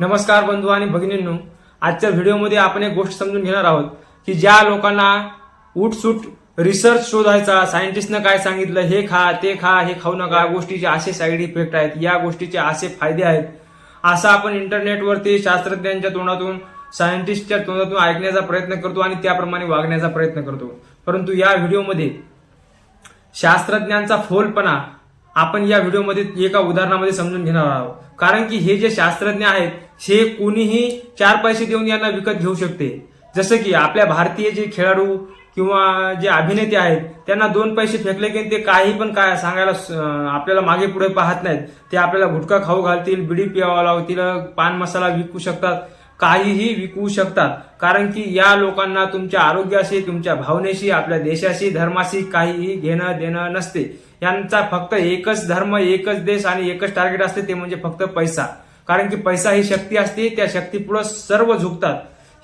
नमस्कार बंधू आणि भगिनींनो आजच्या व्हिडिओमध्ये आपण एक गोष्ट समजून घेणार आहोत की ज्या लोकांना उठसूट रिसर्च शोधायचा सायंटिस्टनं काय सांगितलं हे खा ते खा हे खाऊ नका गोष्टीचे असे साईड इफेक्ट आहेत या गोष्टीचे असे फायदे आहेत. असं आपण इंटरनेटवरती शास्त्रज्ञांच्या तोंडातून सायंटिस्टच्या तोंडातून ऐकण्याचा प्रयत्न करतो आणि त्याप्रमाणे वागण्याचा प्रयत्न करतो. परंतु या व्हिडिओमध्ये शास्त्रज्ञांचा फोलपणा आपण या व्हिडिओमध्ये एका उदाहरणामध्ये समजून घेणार आहोत. कारण की हे जे शास्त्रज्ञ आहेत हे कोणीही चार पैसे देऊन यांना विकत घेऊ शकते. जसं की आपल्या भारतीय जे खेळाडू किंवा जे अभिनेते आहेत त्यांना दोन पैसे फेकले की ते काही पण काय सांगायला आपल्याला मागे पुढे पाहत नाहीत. ते आपल्याला गुटखा खाऊ घालतील बिडी पियावा लावतील पान मसाला विकू शकतात काहीही विकू शकतात. कारण की या लोकांना तुमच्या आरोग्याशी तुमच्या भावनेशी आपल्या देशाशी धर्माशी काहीही घेणं देणं नसते. यांचा फक्त एकच धर्म एकच देश आणि एकच टार्गेट असते ते म्हणजे फक्त पैसा. कारण की पैसा ही शक्ती असते त्या शक्तीपुढं सर्व झुकतात.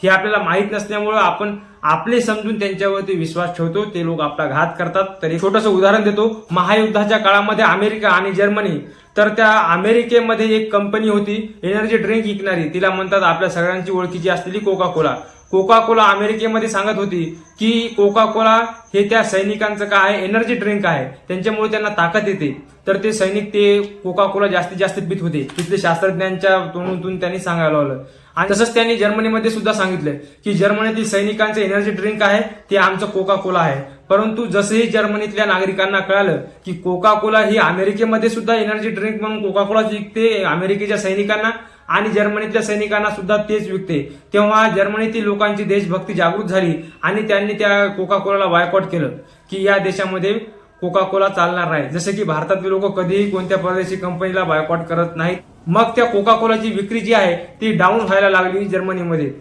हे आपल्याला माहीत नसल्यामुळं आपण आपले समजून त्यांच्यावरती विश्वास ठेवतो ते लोक आपला घात करतात. तरी छोटंसं उदाहरण देतो. महायुद्धाच्या काळामध्ये अमेरिका आणि जर्मनी तर त्या अमेरिकेमध्ये एक कंपनी होती एनर्जी ड्रिंक विकणारी. तिला म्हणतात आपल्या सगळ्यांची ओळखीची असलेली कोका कोला कोका कोला अमेरिकेमध्ये सांगत होती की कोका कोला हे त्या सैनिकांचं काय आहे? एनर्जी ड्रिंक आहे. त्यांच्यामुळे त्यांना ताकद येते. तर ते सैनिक ते कोका कोला जास्तीत जास्त पित होते. तिथले शास्त्रज्ञांच्या तोंडून त्यांनी सांगायला लावलं. आणि तसंच त्यांनी जर्मनीमध्ये सुद्धा सांगितलं की जर्मनीतील सैनिकांचं एनर्जी ड्रिंक आहे ते आमचं कोका कोला आहे. परंतु जसंही जर्मनीतल्या नागरिकांना कळालं की कोका कोला ही अमेरिकेमध्ये सुद्धा एनर्जी ड्रिंक म्हणून कोका कोला विकते अमेरिकेच्या सैनिकांना आणि जर्मनीतल्या सैनिकांना सुद्धा तेच विकते. तेव्हा जर्मनीतील लोकांची देशभक्ती जागृत झाली आणि त्यांनी त्या कोका कोलाला बायकॉट केलं की या देशामध्ये कोका कोला चालणार नाही. जसे की भारतातले लोक कधीही कोणत्या परदेशी कंपनीला बायकॉट करत नाहीत. मग त्या कोका कोलाची विक्री जी आहे ती डाऊन व्हायला लागली जर्मनीमध्ये.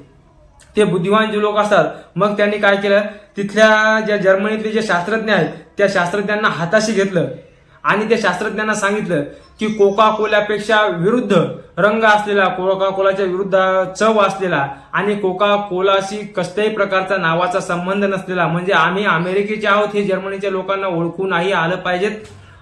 ते बुद्धिवान जे लोक असतात मग त्यांनी काय केलं? तिथल्या ज्या जर्मनीतले जे शास्त्रज्ञ आहेत त्या शास्त्रज्ञांना हाताशी घेतलं. आणि त्या शास्त्रज्ञांना सांगितलं की कोका कोल्यापेक्षा विरुद्ध रंग असलेला कोका कोलाच्या विरुद्ध चव असलेला आणि कोका कोलाशी कसल्याही प्रकारचा नावाचा संबंध नसलेला म्हणजे आम्ही अमेरिकेचे आहोत हे जर्मनीच्या लोकांना ओळखूनही आलं पाहिजेत.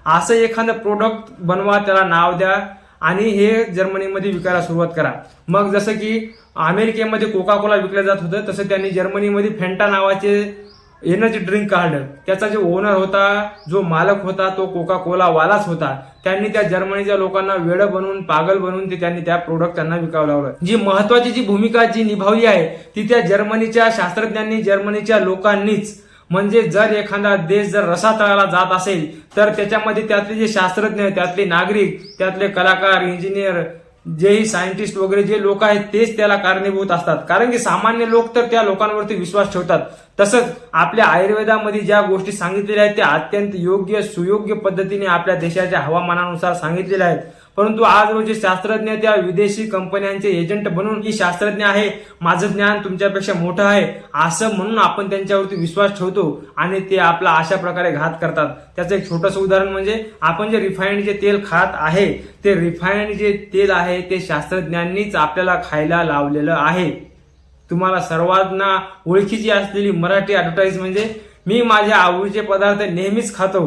असं एखादं प्रोडक्ट बनवा त्याला नाव द्या आणि हे जर्मनीमध्ये विकायला सुरुवात करा. मग जसं की अमेरिकेमध्ये कोका कोला विकलं जात होतं तसं त्यांनी जर्मनीमध्ये फेंटा नावाचे एनर्जी ड्रिंक काढलं त्याचा जो ओनर होता जो मालक होता तो कोका कोला वालाच होता. त्यांनी त्या जर्मनीच्या लोकांना वेळ बनवून पागल बनवून ते त्यांनी त्या प्रोडक्ट त्यांना विकावं लावलं. जी महत्वाची जी भूमिका जी निभावली आहे ती त्या जर्मनीच्या शास्त्रज्ञांनी जर्मनीच्या लोकांनीच. म्हणजे जर एखादा देश जर रसातळाला जात असेल तर त्याच्यामध्ये त्यातले जे शास्त्रज्ञ त्यातले नागरिक त्यातले कलाकार इंजिनियर जेही सायंटिस्ट वगैरे जे लोक आहेत तेच त्याला कारणीभूत असतात. कारण की सामान्य लोक तर त्या लोकांवरती विश्वास ठेवतात. तसंच आपल्या आयुर्वेदामध्ये ज्या गोष्टी सांगितलेल्या आहेत त्या अत्यंत योग्य सुयोग्य पद्धतीने आपल्या देशाच्या हवामानानुसार सांगितलेल्या आहेत. परंतु आज रोजी शास्त्रज्ञ त्या विदेशी कंपन्यांचे एजंट बनून की शास्त्रज्ञ आहे. माझं ज्ञान तुमच्यापेक्षा मोठं आहे. असं म्हणून आपण त्यांच्यावरती विश्वास ठेवतो आणि ते आपला अशा प्रकारे घात करतात. त्याचं एक छोटंसं उदाहरण म्हणजे आपण जे रिफाईंड जे तेल खात आहे ते रिफाईंड जे तेल आहे ते शास्त्रज्ञांनीच आपल्याला खायला लावलेलं आहे. तुम्हाला सर्वांना ओळखीची असलेली मराठी ॲडव्हर्टाईज म्हणजे मी माझ्या आवडीचे पदार्थ नेहमीच खातो.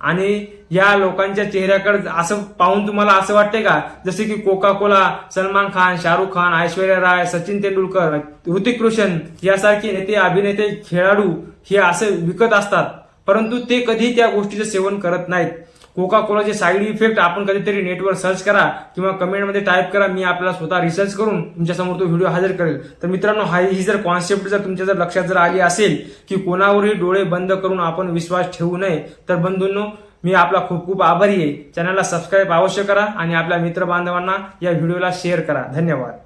आणि या लोकांच्या चेहऱ्याकडे असं पाहून तुम्हाला असं वाटते का? जसे की कोका कोला सलमान खान शाहरुख खान ऐश्वर्या राय सचिन तेंडुलकर ऋतिक रोशन यासारखे नेते अभिनेते खेळाडू हे असं विकत असतात. परंतु ते कधी त्या गोष्टीचं सेवन करत नाहीत. कोका कोलाचे साईड इफेक्ट आपण कधीतरी नेटवर सर्च करा किंवा कमेंटमध्ये टाईप करा मी आपल्याला स्वतः रिसर्च करून तुमच्यासमोर तो व्हिडिओ हजर करेल. तर मित्रांनो हा ही जर कॉन्सेप्ट जर तुमच्या जर लक्षात जर आली असेल की कोणावरही डोळे बंद करून आपण विश्वास ठेवू नये तर बंधूंनो मी आपला खूप खूप आभारी आहे. चॅनलला सबस्क्राईब अवश्य करा आणि आपल्या मित्र बांधवांना या व्हिडिओला शेअर करा. धन्यवाद.